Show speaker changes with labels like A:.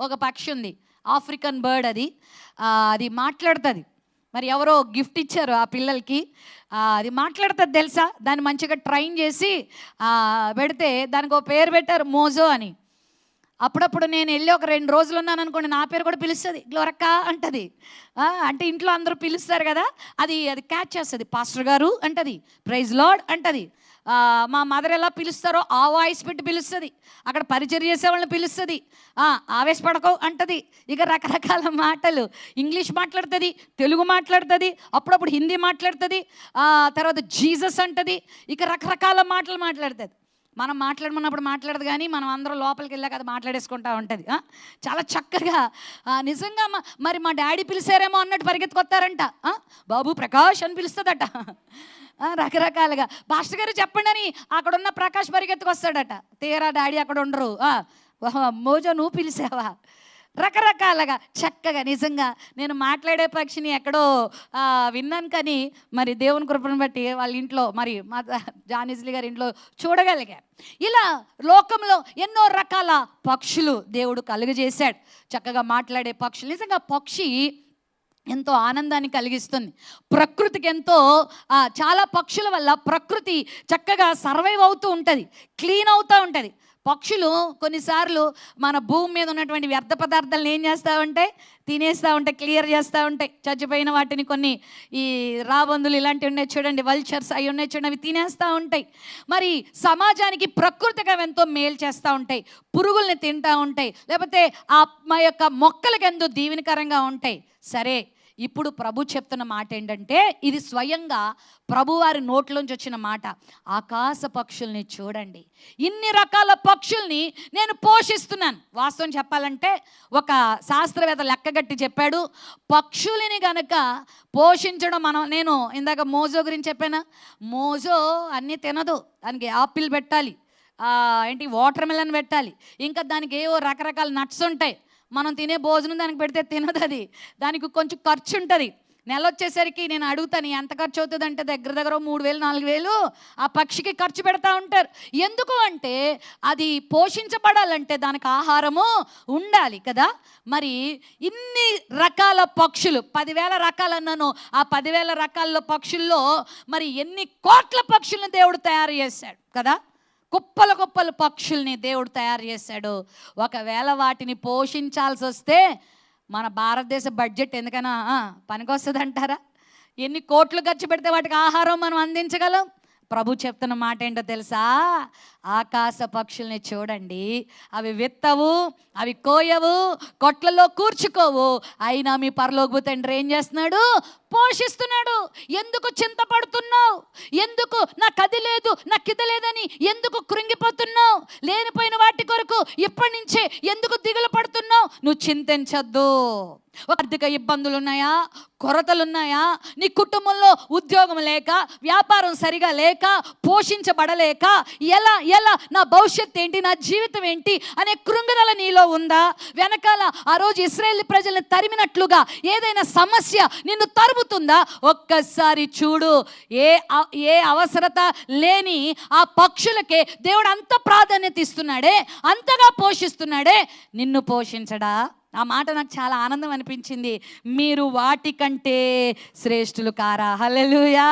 A: ఒక పక్షి ఉంది. ఆఫ్రికన్ బర్డ్ అది. అది మాట్లాడుతుంది. మరి ఎవరో గిఫ్ట్ ఇచ్చారు ఆ పిల్లలకి. అది మాట్లాడుతుంది తెలుసా? దాన్ని మంచిగా ట్రైన్ చేసి పెడితే దానికి ఒక పేరు పెట్టారు మోజో అని. అప్పుడప్పుడు నేను వెళ్ళి ఒక రెండు రోజులు ఉన్నాను అనుకోండి నా పేరు కూడా పిలుస్తుంది. గ్లోరక్క అంటది. అంటే ఇంట్లో అందరూ పిలుస్తారు కదా అది అది క్యాచ్ చేస్తుంది. పాస్టర్ గారు అంటది ప్రైజ్ లార్డ్ అంటది. మా మదర్ ఎలా పిలుస్తారో ఆ వాయిస్ పెట్టి పిలుస్తుంది. అక్కడ పరిచయం చేసే వాళ్ళని పిలుస్తుంది. ఆవేశపడకో అంటది. ఇక రకరకాల మాటలు. ఇంగ్లీష్ మాట్లాడుతుంది తెలుగు మాట్లాడుతుంది అప్పుడప్పుడు హిందీ మాట్లాడుతుంది తర్వాత జీసస్ అంటది. ఇక రకరకాల మాటలు మాట్లాడుతుంది. మనం మాట్లాడమన్నప్పుడు మాట్లాడదు కానీ మనం అందరం లోపలికి వెళ్ళాక అది మాట్లాడేసుకుంటా ఉంటుంది. ఆ? చాలా చక్కగా నిజంగా మరి మా డాడీ పిలిచారేమో అన్నట్టు పరిగెత్తుకొస్తారంట ఆ? బాబు ప్రకాష్ అని పిలుస్తుందట. రకరకాలుగా. పాస్టర్ గారు చెప్పండి అని అక్కడున్న ప్రకాష్ పరిగెత్తుకొస్తాడట. తీరా డాడీ అక్కడ ఉండరు. ఆ, మోజో నువ్వు పిలిచావా? రకరకాలుగా చక్కగా నిజంగా నేను మాట్లాడే పక్షిని ఎక్కడో విన్నాను కానీ మరి దేవుని కృపను బట్టి వాళ్ళ ఇంట్లో మరి మా జానిజ్లీ గారి ఇంట్లో చూడగలిగా. ఇలా లోకంలో ఎన్నో రకాల పక్షులు దేవుడు కలుగజేశాడు. చక్కగా మాట్లాడే పక్షులు నిజంగా పక్షి ఎంతో ఆనందాన్ని కలిగిస్తుంది. ప్రకృతికి ఎంతో చాలా పక్షుల వల్ల ప్రకృతి చక్కగా సర్వైవ్ అవుతూ ఉంటుంది. క్లీన్ అవుతూ ఉంటుంది. పక్షులు కొన్నిసార్లు మన భూమి మీద ఉన్నటువంటి వ్యర్థ పదార్థాలను ఏం చేస్తూ ఉంటాయి తినేస్తూ ఉంటాయి క్లియర్ చేస్తూ ఉంటాయి చచ్చిపోయిన వాటిని కొన్ని ఈ రాబందులు ఇలాంటివి ఉన్నాయి చూడండి వల్చర్స్ అవి ఉన్నాయి చూడండి అవి తినేస్తూ ఉంటాయి. మరి సమాజానికి ప్రకృతిగా అవి ఎంతో మేలు చేస్తూ ఉంటాయి. పురుగుల్ని తింటూ ఉంటాయి. లేకపోతే ఆ మా యొక్క మొక్కలకి ఎంతో దీవెనకరంగా ఉంటాయి. సరే ఇప్పుడు ప్రభు చెప్తున్న మాట ఏంటంటే ఇది స్వయంగా ప్రభువారి నోట్లోంచి వచ్చిన మాట. ఆకాశ పక్షుల్ని చూడండి. ఇన్ని రకాల పక్షుల్ని నేను పోషిస్తున్నాను. వాస్తవం చెప్పాలంటే ఒక శాస్త్రవేత్త లెక్కగట్టి చెప్పాడు పక్షులని గనక పోషించడం మనం నేను ఇందాక మోజో గురించి చెప్పాను? మోజో అన్నీ తినదు. దానికి ఆపిల్ పెట్టాలి. ఏంటి వాటర్ మెలన్ పెట్టాలి. ఇంకా దానికి ఏవో రకరకాల నట్స్ ఉంటాయి. మనం తినే భోజనం దానికి పెడితే తినదు అది దానికి కొంచెం ఖర్చు ఉంటుంది. నెల వచ్చేసరికి నేను అడుగుతాను ఎంత ఖర్చు అవుతుంది అంటే దగ్గర దగ్గర మూడు వేలు నాలుగు వేలు ఆ పక్షికి ఖర్చు పెడతా ఉంటారు. ఎందుకు అంటే అది పోషించబడాలంటే దానికి ఆహారము ఉండాలి కదా. మరి ఇన్ని రకాల పక్షులు పదివేల రకాలు అన్నాను ఆ పదివేల రకాల పక్షుల్లో మరి ఎన్ని కోట్ల పక్షులను దేవుడు తయారు చేశాడు కదా? కుప్పల కుప్పల పక్షుల్ని దేవుడు తయారు చేశాడు. ఒకవేళ వాటిని పోషించాల్సి వస్తే మన భారతదేశ బడ్జెట్ ఎందుకైనా పనికొస్తుంది అంటారా ఎన్ని కోట్లు ఖర్చు పెడితే వాటికి ఆహారం మనం అందించగలం? ప్రభు చెప్తున్న మాట ఏంటో తెలుసా? ఆకాశ పక్షుల్ని చూడండి. అవి విత్తవు అవి కోయవు కొట్లలో కూర్చుకోవు. అయినా మీ పరలోకి తండ్రి ఏం చేస్తున్నాడు? పోషిస్తున్నాడు. ఎందుకు చింతపడుతున్నావు? ఎందుకు నాకు అది లేదు నాకు ఇది లేదని ఎందుకు కృంగిపోతున్నావు? లేనిపోయిన వాటి కొరకు ఇప్పటి నుంచే ఎందుకు దిగులు పడుతున్నావు? నువ్వు చింతించద్దు. ఆర్థిక ఇబ్బందులు ఉన్నాయా కొరతలు ఉన్నాయా నీ కుటుంబంలో ఉద్యోగం లేక వ్యాపారం సరిగా లేక పోషించబడలేక ఎలా ఎలా నా భవిష్యత్ ఏంటి నా జీవితం ఏంటి అనే కృంగుదల నీలో ఉందా? వెనకాల ఆ రోజు ఇస్రాయేల్ ప్రజల్ని తరిమినట్లుగా ఏదైనా సమస్య నిన్ను తరుముతుందా? ఒక్కసారి చూడు ఏ ఏ అవసరత లేని ఆ పక్షులకే దేవుడు అంత ప్రాధాన్యత ఇస్తున్నాడే అంతగా పోషిస్తున్నాడే నిన్ను పోషించడా? ఆ మాట నాకు చాలా ఆనందం అనిపించింది. మీరు వాటికంటే శ్రేష్ఠులు కారా? హల్లెలూయా.